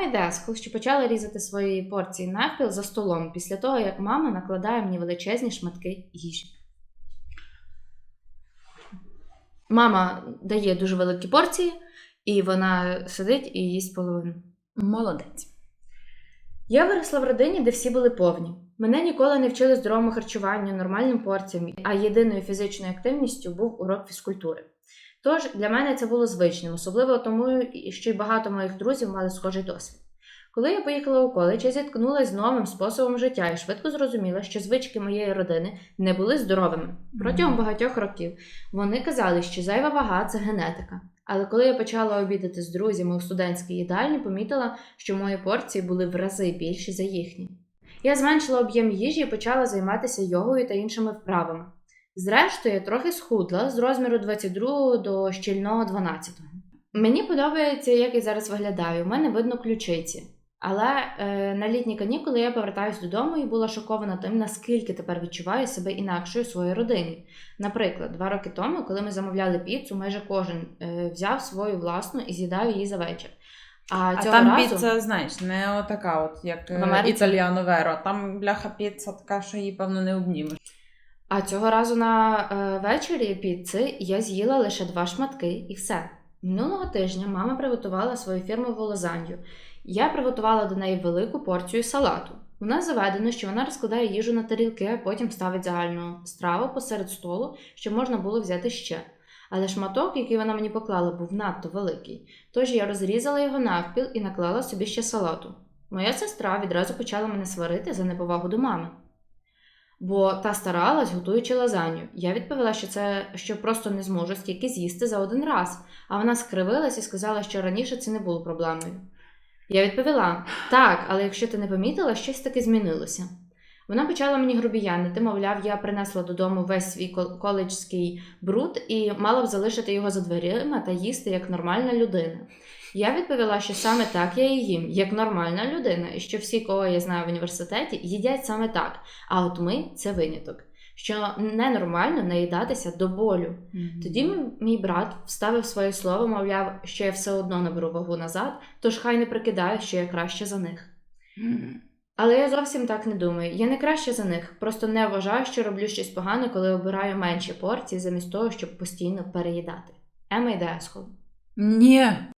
І Дескл, що почала різати свої порції навпіл за столом після того, як мама накладає мені величезні шматки їжі. Мама дає дуже великі порції, і вона сидить і їсть половину. Молодець. Я виросла в родині, де всі були повні. Мене ніколи не вчили здоровому харчуванню, нормальним порціям, а єдиною фізичною активністю був урок фізкультури. Тож для мене це було звичним, особливо тому, що й багато моїх друзів мали схожий досвід. Коли я поїхала у коледж, я зіткнулася з новим способом життя і швидко зрозуміла, що звички моєї родини не були здоровими. Протягом багатьох років вони казали, що зайва вага це генетика. Але коли я почала обідати з друзями у студентській їдальні, помітила, що мої порції були в рази більші за їхні. Я зменшила об'єм їжі і почала займатися йогою та іншими вправами. Зрештою, я трохи схудла з розміру 22 до щільного 12. Мені подобається, як я зараз виглядаю. У мене видно ключиці. Але е, на літні канікули я повертаюсь додому і була шокована тим, наскільки тепер відчуваю себе інакшою в своїй родині. Наприклад, два роки тому, коли ми замовляли піцу, майже кожен е, взяв свою власну і з'їдав її за вечір. А, А цього там разу... піца, знаєш, не отака, от як е, італіано веро. Там бляха піца така, що її, певно, не обнімеш. А цього разу на е, вечорі піци я з'їла лише два шматки і все. Минулого тижня мама приготувала свою фірмову лазанью. Я приготувала до неї велику порцію салату. У нас заведено, що вона розкладає їжу на тарілки, а потім ставить загальну страву посеред столу, щоб можна було взяти ще. Але шматок, який вона мені поклала, був надто великий. Тож я розрізала його навпіл і наклала собі ще салату. Моя сестра відразу почала мене сварити за неповагу до мами. Бо та старалась, готуючи лазанью. Я відповіла, що це що просто не зможу стільки з'їсти за один раз, а вона скривилась і сказала, що раніше це не було проблемою. Я відповіла: так, але якщо ти не помітила, щось таки змінилося. Вона почала мені грубіянити, мовляв, я принесла додому весь свій кол- коледжський бруд і мала б залишити його за дверима та їсти як нормальна людина. Я відповіла, що саме так я і їм, як нормальна людина, і що всі, кого я знаю в університеті, їдять саме так. А от ми це виняток. Що ненормально наїдатися до болю. Тоді мій- брат вставив своє слово, мовляв, що я все одно наберу вагу назад, тож хай не прикидає, що я краще за них. Мгм. Але я зовсім так не думаю. Я не краще за них, просто не вважаю, що роблю щось погане, коли обираю менші порції, замість того, щоб постійно переїдати. Ема йде Есхол. Ні.